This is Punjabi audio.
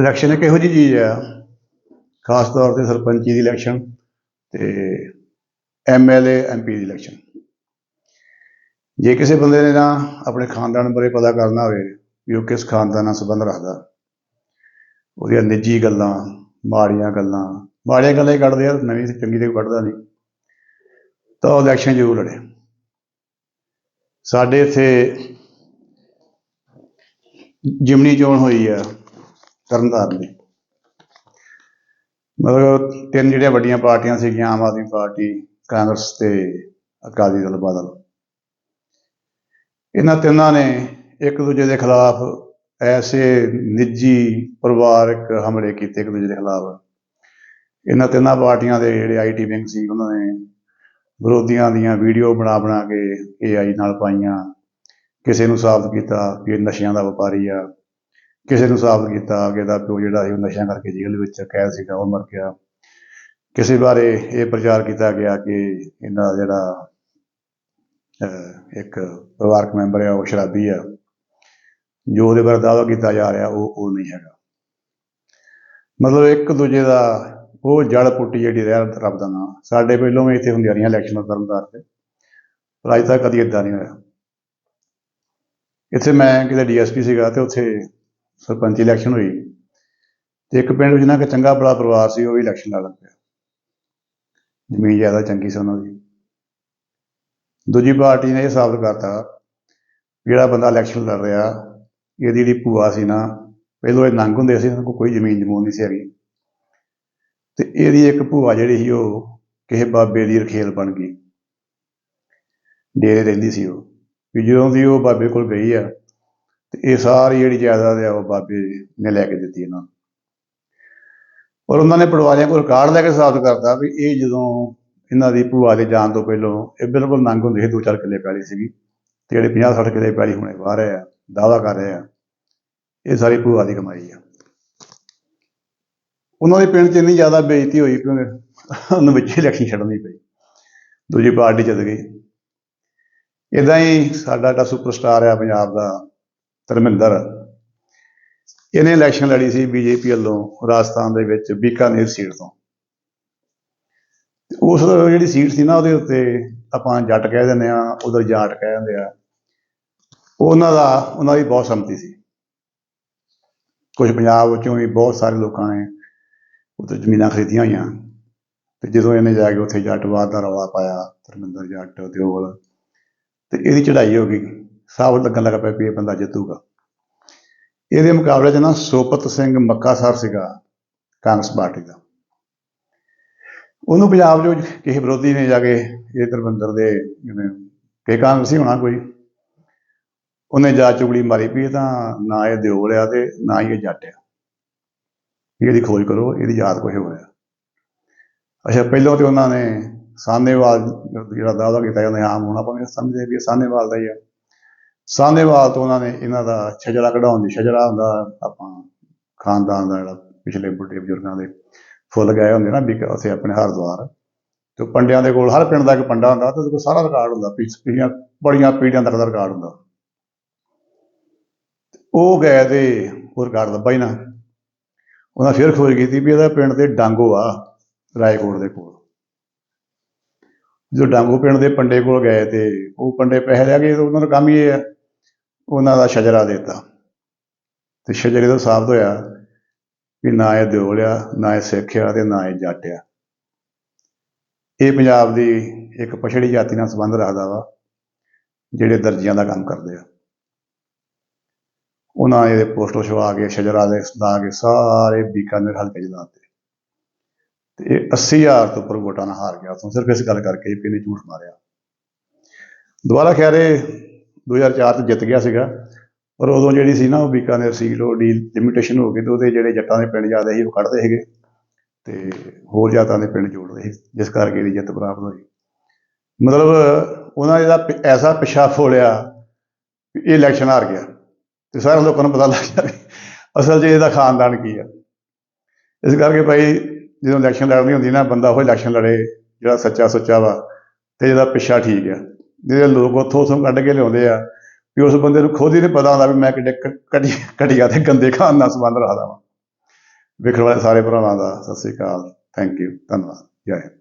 ਇਲੈਕਸ਼ਨ ਇੱਕ ਇਹੋ ਜਿਹੀ ਚੀਜ਼ ਆ? ਖਾਸ ਤੌਰ ਤੇ ਸਰਪੰਚੀ ਦੀ ਇਲੈਕਸ਼ਨ ਤੇ ਐਮਐਲਏ ਐਮਪੀ ਦੀ ਇਲੈਕਸ਼ਨ ਜੇ ਕਿਸੇ ਬੰਦੇ ਨੇ ਨਾ ਆਪਣੇ ਖਾਨਦਾਨ ਬਾਰੇ ਪਤਾ ਕਰਨਾ ਹੋਵੇ ਵੀ ਉਹ ਕਿਸ ਖਾਨਦਾਨ ਨਾਲ ਸੰਬੰਧ ਰੱਖਦਾ, ਉਹਦੀਆਂ ਨਿੱਜੀ ਗੱਲਾਂ, ਮਾੜੀਆਂ ਗੱਲਾਂ ਮਾੜੀਆਂ ਗੱਲਾਂ ਹੀ ਕੱਢਦੇ ਆ, ਨਵੀਂ ਚੰਗੀ ਤੇ ਕੱਢਦਾ ਨਹੀਂ, ਤਾਂ ਉਹ ਇਲੈਕਸ਼ਨ ਜ਼ਰੂਰ ਲੜੇ। ਸਾਡੇ ਇੱਥੇ ਜਿਮਨੀ ਚੋਣ ਹੋਈ ਆ। ਤਰਨਤਾਰਨ ਦੀ ਮਤਲਬ ਤਿੰਨ ਜਿਹੜੀਆਂ ਵੱਡੀਆਂ ਪਾਰਟੀਆਂ ਸੀਗੀਆਂ, ਆਮ ਆਦਮੀ ਪਾਰਟੀ, ਕਾਂਗਰਸ ਤੇ ਅਕਾਲੀ ਦਲ, ਬਾਦਲ। ਇਹਨਾਂ ਤਿੰਨਾਂ ਨੇ ਇੱਕ ਦੂਜੇ ਦੇ ਖਿਲਾਫ ਐਸੇ ਨਿੱਜੀ ਪਰਿਵਾਰਕ ਹਮਲੇ ਕੀਤੇ ਇੱਕ ਦੂਜੇ ਦੇ ਖਿਲਾਫ। ਇਹਨਾਂ ਤਿੰਨਾਂ ਪਾਰਟੀਆਂ ਦੇ ਜਿਹੜੇ ਆਈਟੀ ਵਿੰਗ ਸੀ, ਉਹਨਾਂ ਨੇ ਵਿਰੋਧੀਆਂ ਦੀਆਂ ਵੀਡੀਓ ਬਣਾ ਬਣਾ ਕੇ ਏਆਈ ਨਾਲ ਪਾਈਆਂ, ਕਿਸੇ ਨੂੰ ਸਾਬਤ ਕੀਤਾ ਕਿ ਨਸ਼ਿਆਂ ਦਾ ਵਪਾਰੀ ਆ। ਕਿਸੇ ਨੂੰ ਸਾਬਤ ਕੀਤਾ ਕਿ ਦਾ ਪਿਓ ਜਿਹੜਾ ਸੀ ਉਹ ਨਸ਼ਿਆਂ ਕਰਕੇ ਜੇਲ੍ਹ ਵਿੱਚ ਕੈਦ ਸੀਗਾ, ਉਹ ਮਰ ਗਿਆ। ਕਿਸੇ ਬਾਰੇ ਇਹ ਪ੍ਰਚਾਰ ਕੀਤਾ ਗਿਆ ਕਿ ਇਹਨਾਂ ਦਾ ਜਿਹੜਾ ਇੱਕ ਪਰਿਵਾਰਕ ਮੈਂਬਰ ਆ, ਉਹ ਸ਼ਰਾਬੀ ਆ। ਜੋ ਉਹਦੇ ਬਾਰੇ ਦਾਅਵਾ ਕੀਤਾ ਜਾ ਰਿਹਾ, ਉਹ ਉਹ ਨਹੀਂ ਹੈਗਾ। ਮਤਲਬ ਇੱਕ ਦੂਜੇ ਦਾ, ਉਹ ਜੜ ਪੁੱਟੀ ਜਿਹੜੀ ਰਹਿ ਰੱਬ ਦਾ ਨਾਮ। ਸਾਡੇ ਪਹਿਲੋਂ ਵੀ ਇੱਥੇ ਹੁੰਦੀਆਂ ਰਹੀਆਂ ਇਲੈਕਸ਼ਨਾਂ ਤਰਨਤਾਰ ਤੇ। ਪਰ ਅੱਜ ਤੱਕ ਕਦੀ ਇਦਾਂ ਨਹੀਂ ਹੋਇਆ। ਇੱਥੇ ਮੈਂ ਕਿਤੇ ਡੀਐਸਪੀ ਸੀਗਾ ਤੇ ਉੱਥੇ ਸਰਪੰਚ ਇਲੈਕਸ਼ਨ ਹੋਈ ਤੇ ਇੱਕ ਪਿੰਡ ਵਿੱਚ ਨਾ ਇੱਕ ਚੰਗਾ ਬੜਾ ਪਰਿਵਾਰ ਸੀ, ਉਹ ਵੀ ਇਲੈਕਸ਼ਨ ਲੜ ਪਿਆ। ਜ਼ਮੀਨ ਜ਼ਿਆਦਾ ਚੰਗੀ ਸੀ ਉਹਨਾਂ ਦੀ। ਦੂਜੀ ਪਾਰਟੀ ਨੇ ਇਹ ਸਾਬਤ ਕਰਤਾ ਜਿਹੜਾ ਬੰਦਾ ਇਲੈਕਸ਼ਨ ਲੜ ਰਿਹਾ, ਇਹਦੀ ਜਿਹੜੀ ਭੂਆ ਸੀ ਨਾ, ਪਹਿਲੋਂ ਇਹ ਨੰਗ ਹੁੰਦੇ ਸੀ ਉਹਨਾਂ ਕੋਲ ਕੋਈ ਜ਼ਮੀਨ ਜਮੂਨ ਨਹੀਂ ਸੀ ਹੈਗੀ। ਤੇ ਇਹਦੀ ਇੱਕ ਭੂਆ ਜਿਹੜੀ ਸੀ ਉਹ ਕਿਸੇ ਬਾਬੇ ਦੀ ਰਖੇਲ ਬਣ ਗਈ। ਡੇਰੇ ਰਹਿੰਦੀ ਸੀ ਉਹ। ਵੀ ਜਦੋਂ ਦੀ ਉਹ ਬਾਬੇ ਕੋਲ ਗਈ ਆ ਤੇ ਇਹ ਸਾਰੀ ਜਿਹੜੀ ਜਾਇਦਾਦ ਆ ਉਹ ਬਾਬੇ ਨੇ ਲੈ ਕੇ ਦਿੱਤੀ ਇਹਨਾਂ ਨੂੰ। ਔਰ ਉਹਨਾਂ ਨੇ ਪਟਵਾਰੀਆਂ ਕੋਲ ਰਿਕਾਰਡ ਲੈ ਕੇ ਸਾਬਤ ਕਰਤਾ ਵੀ ਇਹ ਜਦੋਂ ਇਹਨਾਂ ਦੀ ਭੂਆ ਦੇ ਜਾਣ ਤੋਂ ਪਹਿਲਾਂ ਇਹ ਬਿਲਕੁਲ ਨੰਗ ਹੁੰਦੇ ਸੀ, ਦੋ ਚਾਰ ਕਿੱਲੇ ਪੈਲੀ ਸੀਗੀ ਤੇ ਜਿਹੜੇ 50 60 ਕਿੱਲੇ ਪੈਲੀ ਹੁਣੇ ਵਾਹ ਰਹੇ ਆ ਦਾਵਾ ਕਰ ਰਹੇ ਆ, ਇਹ ਸਾਰੀ ਭੂਆ ਦੀ ਕਮਾਈ ਆ। ਉਹਨਾਂ ਦੇ ਪਿੰਡ 'ਚ ਇੰਨੀ ਜ਼ਿਆਦਾ ਬੇਇੱਜ਼ਤੀ ਹੋਈ ਕਿ ਉਹਨੂੰ ਵਿੱਚ ਇਲੈਕਸ਼ਨ ਛੱਡਣੀ ਪਈ। ਦੂਜੀ ਪਾਰਟੀ ਜਿੱਤ ਗਈ। ਇਦਾਂ ਹੀ ਸਾਡਾ ਜਿਹੜਾ ਸੁਪਰਸਟਾਰ ਆ ਪੰਜਾਬ ਦਾ ਧਰਮਿੰਦਰ। ਇਹਨੇ ਇਲੈਕਸ਼ਨ ਲੜੀ ਸੀ ਬੀਜੇਪੀ ਵੱਲੋਂ ਰਾਜਸਥਾਨ ਦੇ ਵਿੱਚ ਬੀਕਾਨੇਰ ਸੀਟ ਤੋਂ। ਉਸ ਜਿਹੜੀ ਸੀਟ ਸੀ ਨਾ ਉਹਦੇ ਉੱਤੇ ਆਪਾਂ ਜੱਟ ਕਹਿ ਦਿੰਦੇ ਆ ਉਧਰ ਜਾਟ ਕਹਿ ਦਿੰਦੇ ਆ। ਉਹਨਾਂ ਦਾ, ਉਹਨਾਂ ਦੀ ਬਹੁਤ ਸੰਮਤੀ ਸੀ। ਕੁਝ ਪੰਜਾਬ ਵਿੱਚੋਂ ਵੀ ਬਹੁਤ ਸਾਰੇ ਲੋਕਾਂ ਨੇ ਉੱਥੇ ਜ਼ਮੀਨਾਂ ਖਰੀਦੀਆਂ ਹੋਈਆਂ। ਤੇ ਜਦੋਂ ਇਹਨੇ ਜਾ ਕੇ ਉੱਥੇ ਜੱਟਵਾਦ ਦਾ ਰੌਲਾ ਪਾਇਆ, ਧਰਮਿੰਦਰ ਜੱਟ ਦਿਓਲ ਤੇ ਇਹਦੀ ਚੜ੍ਹਾਈ ਹੋ ਗਈ। ਸਾਬਤ ਲੱਗਣ ਲੱਗ ਪਿਆ ਵੀ ਇਹ ਬੰਦਾ ਜਿੱਤੂਗਾ। ਇਹਦੇ ਮੁਕਾਬਲੇ 'ਚ ਨਾ ਸੋਪਤ ਸਿੰਘ ਮੱਕਾ ਸਾਹਿਬ ਸੀਗਾ, ਕਾਂਗਰਸ ਪਾਰਟੀ ਦਾ। ਉਹਨੂੰ ਪੰਜਾਬ ਚ ਕਿਸੇ ਵਿਰੋਧੀ ਨੇ ਜਾ ਕੇ ਇਹ ਧਰਮਿੰਦਰ ਦੇ ਜਿਵੇਂ ਕਿ ਕਾਂਗਰਸੀ ਹੋਣਾ ਕੋਈ, ਉਹਨੇ ਜਾ ਚੁਗਲੀ ਮਾਰੀ ਵੀ ਤਾਂ ਨਾ ਇਹ ਦਿਓਲ ਆ ਤੇ ਨਾ ਹੀ ਇਹ ਜੱਟ ਆ। ਇਹਦੀ ਖੋਜ ਕਰੋ, ਇਹਦੀ ਯਾਦ ਕੁਛ ਹੋ ਰਿਹਾ ਅੱਛਾ, ਪਹਿਲਾਂ ਤੇ ਉਹਨਾਂ ਨੇ ਸਾਹਨੇਵਾਲ ਜਿਹੜਾ ਦਾਅਵਾ ਕੀਤਾ ਜਾਂਦਾ ਆਮ ਹੋਣਾ ਭਾਵੇਂ ਸਮਝਦੇ ਵੀ ਇਹ ਸਾਹਨੇਵਾਲ ਦਾ ਹੀ ਆ। ਸਾਹਨੇਵਾਲ ਤੋਂ ਉਹਨਾਂ ਨੇ ਇਹਨਾਂ ਦਾ ਛਜਰਾ ਕਢਾਉਣ ਦੀ ਛਜਰਾ ਹੁੰਦਾ ਆਪਾਂ ਖਾਨਦਾਨ ਦਾ ਜਿਹੜਾ ਪਿਛਲੇ ਬੁੱਢੇ ਬਜ਼ੁਰਗਾਂ ਦੇ ਫੁੱਲ ਗਏ ਹੁੰਦੇ ਨਾ ਵੀ ਉੱਥੇ ਆਪਣੇ ਹਰਦੁਆਰ। ਤੇ ਪੰਡਿਆਂ ਦੇ ਕੋਲ ਹਰ ਪਿੰਡ ਦਾ ਇੱਕ ਪੰਡਾ ਹੁੰਦਾ ਤੇ ਉਹਦੇ ਕੋਲ ਸਾਰਾ ਰਿਕਾਰਡ ਹੁੰਦਾ, ਪਿਛ- ਪਿਛਲੀਆਂ ਬੜੀਆਂ ਪੀੜੀਆਂ ਤੱਕ ਦਾ ਰਿਕਾਰਡ ਹੁੰਦਾ। ਉਹ ਗਏ ਤੇ ਉਹ ਰਿਕਾਰਡ ਲੱਭਾ ਹੀ ਨਾ। ਉਹਨਾਂ ਫਿਰ ਖੋਜ ਕੀਤੀ ਵੀ ਇਹਦਾ ਪਿੰਡ ਤੇ ਡਾਂਗੋ ਆ, ਰਾਏਕੋਟ ਦੇ ਕੋਲ। ਜਦੋਂ ਡਾਂਗੋ ਪਿੰਡ ਦੇ ਪੰਡੇ ਕੋਲ ਗਏ ਤੇ ਉਹ ਪੰਡੇ ਪੈਸੇ ਲੈ ਗਏ ਤੇ ਉਹਨਾਂ ਦਾ ਕੰਮ ਹੀ ਇਹ ਆ। ਉਹਨਾਂ ਦਾ ਸ਼ਜਰਾ ਦਿੱਤਾ। ਤੇ ਸ਼ਜਰੇ ਤੋਂ ਸਾਬਤ ਹੋਇਆ ਵੀ ਨਾ ਇਹ ਦਿਓਲ ਆ ਨਾ ਇਹ ਸਿੱਖ ਆ ਤੇ ਨਾ ਇਹ ਜੱਟ ਆ ਇਹ ਪੰਜਾਬ ਦੀ ਇੱਕ ਪਛੜੀ ਜਾਤੀ ਨਾਲ ਸੰਬੰਧ ਰੱਖਦਾ ਵਾ, ਜਿਹੜੇ ਦਰਜੀਆਂ ਦਾ ਕੰਮ ਕਰਦੇ ਆ। ਉਹਨਾਂ ਇਹਦੇ ਪੋਸਟਰ ਛਵਾ ਕੇ, ਸ਼ਜਰਾ ਦੇ ਲਾ ਕੇ ਸਾਰੇ ਬੀਕਾਨੇਰ ਹਲਕੇ 'ਚ ਲਾਤੇ ਤੇ ਇਹ 80000 ਤੋਂ ਉੱਪਰ ਵੋਟਾਂ ਨਾਲ ਹਾਰ ਗਿਆ। ਉੱਥੋਂ ਸਿਰਫ ਇਸ ਗੱਲ ਕਰਕੇ ਵੀ ਇਹਨੇ ਝੂਠ ਮਾਰਿਆ। ਦੁਬਾਰਾ ਖਿਆਰੇ 2004 ਚ ਜਿੱਤ ਗਿਆ ਸੀਗਾ। ਪਰ ਉਦੋਂ ਜਿਹੜੀ ਸੀ ਨਾ ਉਹ ਬੀਕਾਨੇਰ ਸੀਟ ਉਹ ਡੀ ਲਿਮਿਟੇਸ਼ਨ ਹੋ ਗਈ ਤੇ ਉਹਦੇ ਜਿਹੜੇ ਜੱਟਾਂ ਦੇ ਪਿੰਡ ਜਾਂਦੇ ਸੀ ਉਹ ਕੱਢਦੇ ਸੀਗੇ ਤੇ ਹੋਰ ਜਾਤਾਂ ਦੇ ਪਿੰਡ ਜੋੜਦੇ ਸੀ, ਜਿਸ ਕਰਕੇ ਇਹਦੀ ਜਿੱਤ ਪ੍ਰਾਪਤ ਹੋਈ। ਮਤਲਬ ਉਹਨਾਂ ਇਹਦਾ ਪ- ਐਸਾ ਪਿਛਾ ਫੋੜਿਆ ਵੀ ਇਹ ਇਲੈਕਸ਼ਨ ਹਾਰ ਗਿਆ ਤੇ ਸਾਰੇ ਲੋਕਾਂ ਨੂੰ ਪਤਾ ਲੱਗ ਗਿਆ ਅਸਲ 'ਚ ਇਹਦਾ ਖਾਨਦਾਨ ਕੀ ਆ। ਇਸ ਕਰਕੇ ਭਾਈ ਜਦੋਂ ਇਲੈਕਸ਼ਨ ਲੜਨੀ ਹੁੰਦੀ ਨਾ, ਬੰਦਾ ਉਹ ਇਲੈਕਸ਼ਨ ਲੜੇ ਜਿਹੜਾ ਸੱਚਾ ਸੁੱਚਾ ਵਾ ਤੇ ਜਿਹਦਾ ਪਿੱਛਾ ਠੀਕ ਆ। ਜਿਹੜੇ ਲੋਕ ਉੱਥੋਂ ਉੱਥੋਂ ਕੱਢ ਕੇ ਲਿਆਉਂਦੇ ਆ, ਵੀ ਉਸ ਬੰਦੇ ਨੂੰ ਖੁਦ ਹੀ ਨਹੀਂ ਪਤਾ ਹੁੰਦਾ ਵੀ ਮੈਂ ਕਿੱਡੇ ਘਟੀ ਘਟੀਆ ਤੇ ਗੰਦੇ ਖਾਨ ਨਾਲ ਸੰਬੰਧ ਰੱਖਦਾ ਵਾਂ। ਵੇਖਣ ਵਾਲੇ ਸਾਰੇ ਭਰਾਵਾਂ ਦਾ ਸਤਿ ਸ੍ਰੀ ਅਕਾਲ। ਥੈਂਕ ਯੂ ਧੰਨਵਾਦ। ਜੈ ਹਿੰਦ।